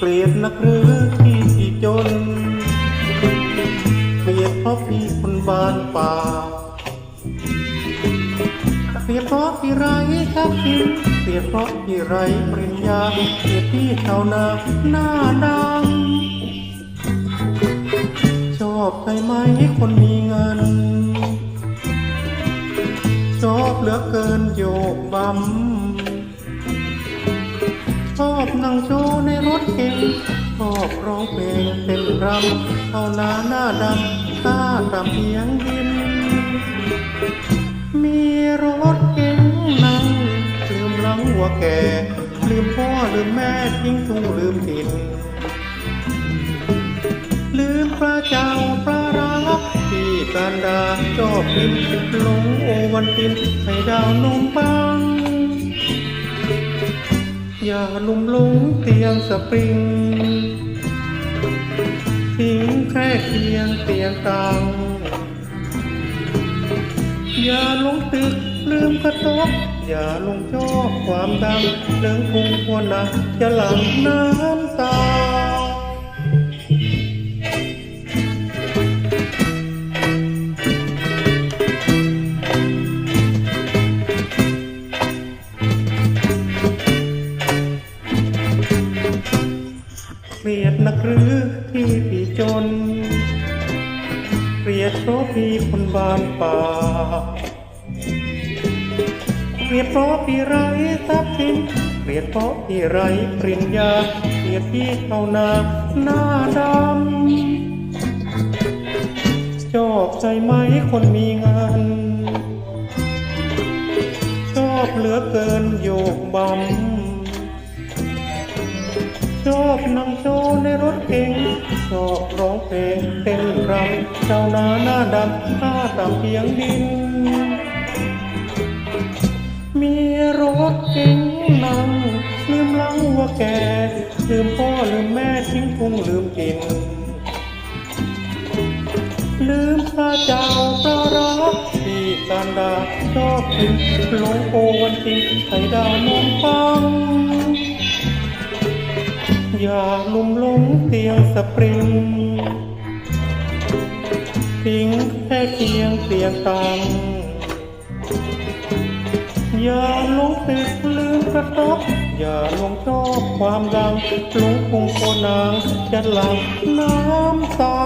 เกลียดนักหรือที่ที่จน เกลียดเพราะพี่คนบ้านป่าเกลียดเพราะพี่ไรทรัพย์สิเกลียดเพราะพี่ไรปริญญาเกลียดพี่ชาวนาหน้าดำชอบใครไหมคนมีเงิน ชอบเหลือเกินโยกบำ ชอบนั่งโชว์ในรถเก๋งชอบร้องเพลงเต้นรำเอาหน้าหน้าดำตาตำเพียงดินมีรถเก๋งนั่งลืมหลังหัวแก่ลืมพ่อลืมแม่ทิ้งทุ่งลืมถิ่นลืมพระเจ้าพระรักที่การดาชอบกินหลงโอวันตินให้ดาวนมปัง อย่าลุ่มลงเตียงสปริง ทิ้งแค่เคียงเตียงตังอย่าลงตึกลืมกระตกอย่าลงจอความดังเรื่องพุงควรนะอย่าหลังน้ำตา เกลียดนักหรือที่พี่จน เกลียดเพราะพี่คนบานป่า เกลียดเพราะพี่ไรทรัพย์สิน เกลียดเพราะพี่ไรปริญญา เกลียดพี่เอานาหน้าดำชอบใจไหมคนมีเงินชอบเหลือเกินโยกบัม ชอบนั่งโชว์ในรถเก๋งชอบร้องเพลงเต้นรำเจ้านาหน้าดำหน้าตามเพียงดิน มีรถเก๋งนั่งลืมหลังวัวแก ลืมพ่อลืมแม่ทิ้งทุ่งลืมกิน ลืมพระเจ้าพระรักที่การดาชอบกินหลงโอวันตินไข่ดาวนมปัง อย่าลุ่มหลงเตียงสปริง ทิ้งแค่เตียงเตียงตังอย่าหลงติดลืมกระทบอย่าลงชอบความดังหลงพุงโคนางจะหลังน้ำตา